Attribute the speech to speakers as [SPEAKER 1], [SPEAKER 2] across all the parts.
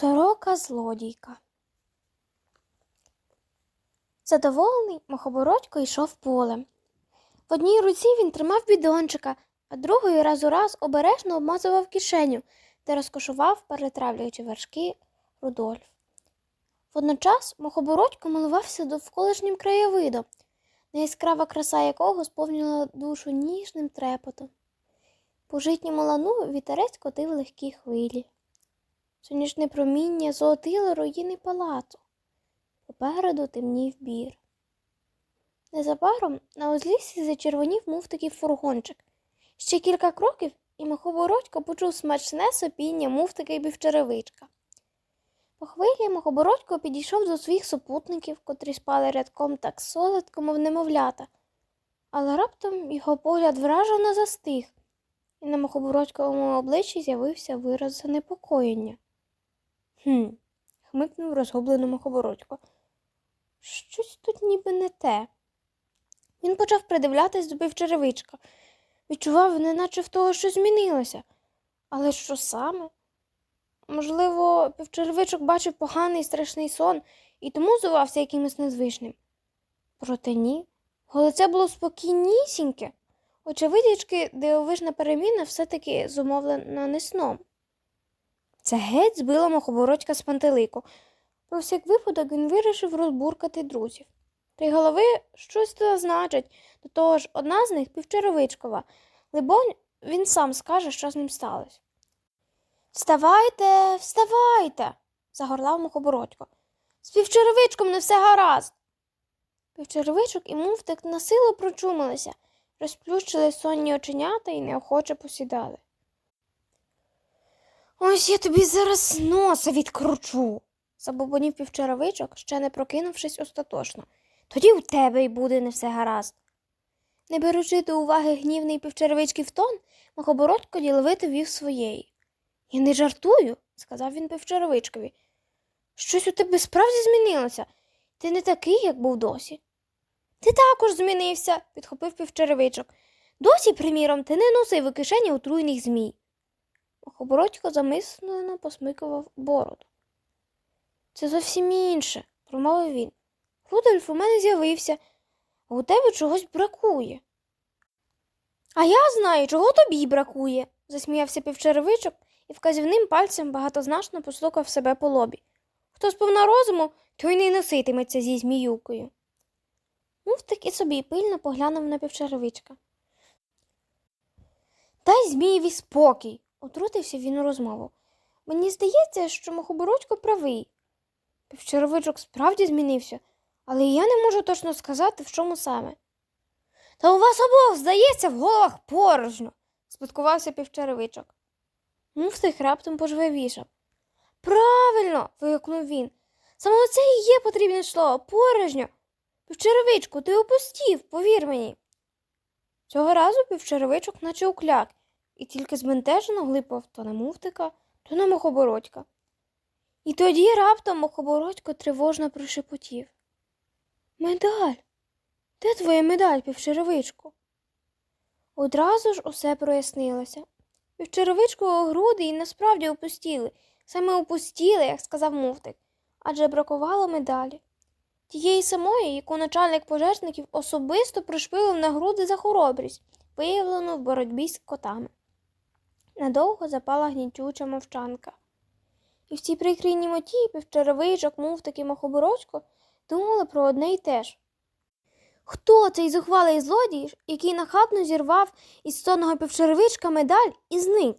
[SPEAKER 1] Сорока злодійка. Задоволений Мохобородько йшов полем. В одній руці він тримав бідончика, а другою раз у раз обережно обмазував кишеню, де розкошував, перетравлюючи вершки Рудольф. Водночас Мохобородько милувався довколишнім краєвидом, неяскрава краса якого сповнювала душу ніжним трепотом. По житньому лану вітерець котив легкі хвилі. Сонячне проміння золотило руїни палацу. Попереду темнів бір. Незабаром на узліссі зачервонів муфтиків фургончик. Ще кілька кроків, і Мохобородько почув смачне сопіння муфтика й півчеревичка. По хвилі Мохобородько підійшов до своїх супутників, котрі спали рядком так солодко, мов немовлята. Але раптом його погляд вражено застиг, і на Мохобородьковому обличчі з'явився вираз занепокоєння. Хм, хмикнув розгублено Мохобородько. Щось тут ніби не те. Він почав придивлятись до півчеревичка, відчував, неначе в того щось змінилося. Але що саме? Можливо, півчеревичок бачив поганий страшний сон і тому зувався якимось незвичним. Проте ні, лице було спокійнісіньке. Очевидячки, дивовижна переміна все-таки зумовлена не сном. Це геть збило Мохобородька з пантелику. Про всяк випадок він вирішив розбуркати друзів. Три голови щось це значить, до того ж одна з них півчеревичкова. Либонь, він сам скаже, що з ним сталося. Вставайте, вставайте, загорлав Мухобородько. З півчеревичком не все гаразд. Півчеревичок і муфтик насилу прочумилися, розплющили сонні оченята і неохоче посідали. Ось я тобі зараз носа відкручу, забобонів півчеревичок, ще не прокинувшись остаточно. Тоді у тебе й буде не все гаразд. Не беручи до уваги гнівний півчеревичків тон, Мохобородько діловито вів своєї. Я не жартую, сказав він півчеревичкові. Щось у тебе справді змінилося. Ти не такий, як був досі. Ти також змінився, підхопив півчеревичок. Досі, приміром, ти не носив у кишені отруйних змій. Мохобородько замислено посмикував бороду. Це зовсім інше, промовив він. Рудольф у мене з'явився, а у тебе чогось бракує. А я знаю, чого тобі бракує, засміявся півчеревичок і вказівним пальцем багатозначно постукав себе по лобі. Хто сповна розуму, той не носитиметься зі зміюкою. Муфтик і собі пильно поглянув на півчеревичка. Дай Змієві спокій, отрутився він у розмову. Мені здається, що Мохобородько правий. Півчеревичок справді змінився, але я не можу точно сказати, в чому саме. Та у вас обох, здається, в головах порожньо, споткувався півчеревичок. Муфтик раптом пожвавішав. Правильно. вигукнув він. Саме це і є потрібне слово порожньо. Півчеревичку, ти опустів, повір мені. Цього разу півчеревичок наче укляк, і тільки збентежено глипав то на муфтика, то на мохобородька. І тоді раптом мохобородько тривожно прошепотів. Медаль. Де твоя медаль, півчеревичку? Одразу ж усе прояснилося. Півчеревичкові груди і насправді опустіли, саме опустіли, як сказав муфтик, адже бракувало медалі. Тієї самої, яку начальник пожежників особисто пришпилив на груди за хоробрість, виявлену в боротьбі з котами. Надовго запала гнітюча мовчанка. І в цій прикрій німоті півчеревичок, муфтик і мохоборочко думали про одне й те ж. Хто цей зухвалий злодій, який нахабно зірвав із сонного півчеревичка медаль і зник?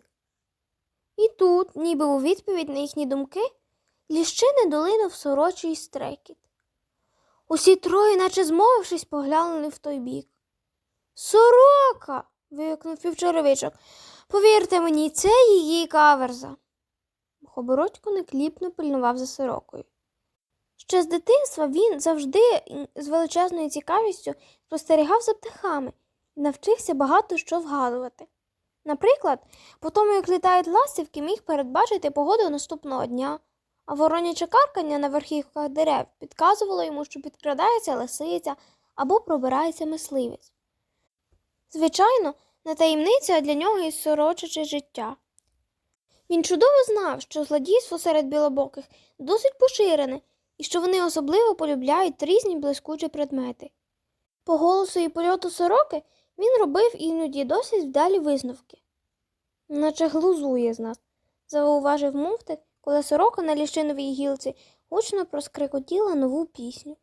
[SPEAKER 1] І тут, ніби у відповідь на їхні думки, ліщини долинув сорочий стрекіт. Усі троє, наче змовившись, поглянули в той бік. Сорока. вигукнув півчеревичок. Повірте мені, це її каверза. Хобородько некліпно пильнував за сорокою. Ще з дитинства він завжди з величезною цікавістю спостерігав за птахами і навчився багато що вгадувати. Наприклад, по тому, як літають ластівки, міг передбачити погоду наступного дня, а вороняче каркання на верхівках дерев підказувало йому, що підкрадається лисиця або пробирається мисливець. Звичайно, не таємниця для нього і сорочиче життя. Він чудово знав, що злодійство серед білобоких досить поширене і що вони особливо полюбляють різні блискучі предмети. По голосу і польоту сороки він робив іноді досить вдалі висновки. Наче глузує з нас, зауважив муфтик, коли сорока на ліщиновій гілці гучно проскрикотіла нову пісню.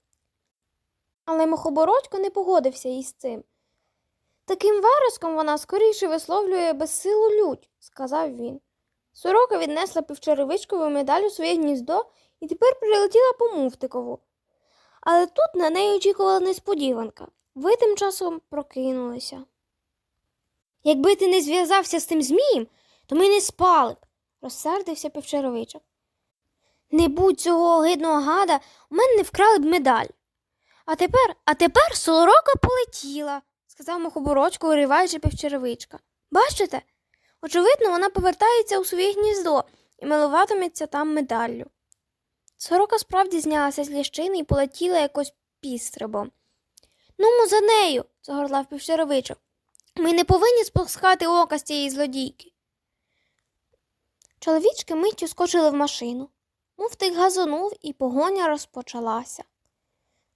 [SPEAKER 1] Але Мохобородько не погодився із цим. Таким вереском вона скоріше висловлює безсилу лють, сказав він. Сорока віднесла півчеревичкову медаль у своє гніздо і тепер прилетіла по муфтикову. Але тут на неї очікувала несподіванка. Ви тим часом прокинулися. Якби ти не зв'язався з тим змієм, то ми не спали б, розсердився півчеровичок. Не будь цього огидного гада, у мене не вкрали б медаль. А тепер, а тепер сорока полетіла, сказав мохоборочко, уриваючи півчеревичка. Бачите? Очевидно, вона повертається у своє гніздо і милуватиметься там медаллю. Сорока справді знялася з ліщини і полетіла якось пістрибом. Нумо за нею, загорлав півчеровичок. Ми не повинні спускати ока з цієї злодійки. Чоловічки миттю скочили в машину. Муфтик газонув, і погоня розпочалася.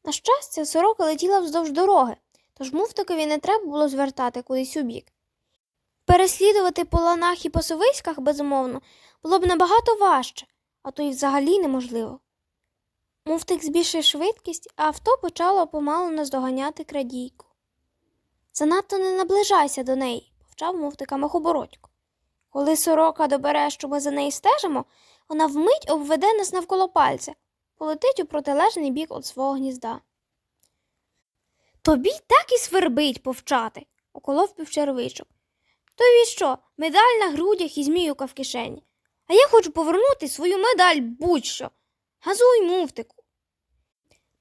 [SPEAKER 1] На щастя, сорока летіла вздовж дороги, тож муфтикові не треба було звертати кудись у бік. Переслідувати по ланах і пасовиськах, безумовно, було б набагато важче, а то й взагалі неможливо. Муфтик збільшив швидкість, а авто почало помалу наздоганяти крадійку. Занадто не наближайся до неї, повчав муфтика Мохобородько. Коли сорока добере, що ми за нею стежимо, вона вмить обведе нас навколо пальця, полетить у протилежний бік від свого гнізда. Тобі так і свербить повчати, околов півчервичок. Тобі що, медаль на грудях і зміюка в кишені. А я хочу повернути свою медаль будь-що. Газуй муфтику.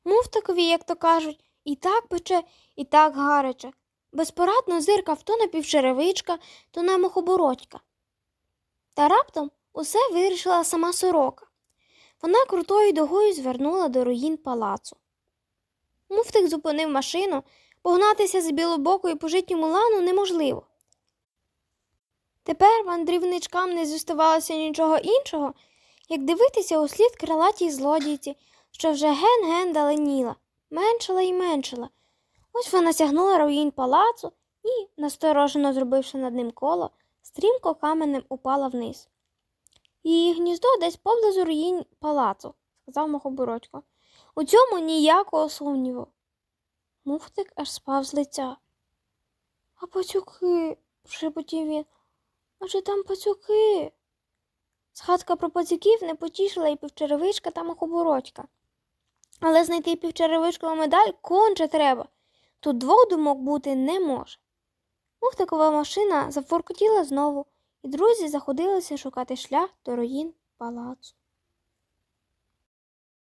[SPEAKER 1] Муфтикові, як то кажуть, і так пече, і так гаряче. Безпорадно зиркав то на півчеревичка, то на мохобородька. Та раптом усе вирішила сама сорока. Вона крутою догою звернула до руїн палацу. Муфтик зупинив машину, погнатися з білобокою по житньому лану неможливо. Тепер мандрівничкам не зоставалося нічого іншого, як дивитися у слід крилатій злодійці, що вже ген-ген даленіла, меншала і меншала. Ось вона сягнула руїн палацу і, насторожено зробивши над ним коло, стрімко каменем упала вниз. Її гніздо десь поблизу руїн палацу, сказав Мохобородько. У цьому ніякого сумніву. Муфтик аж спав з лиця. А пацюки, шепотів він. Адже там пацюки. Згадка про пацюків не потішила і півчеревичка та мохобородька. Але знайти півчеревичкову медаль конче треба. Тут двох думок бути не може. Мухтикова машина зафоркотіла знову, і друзі заходилися шукати шлях до руїн палацу.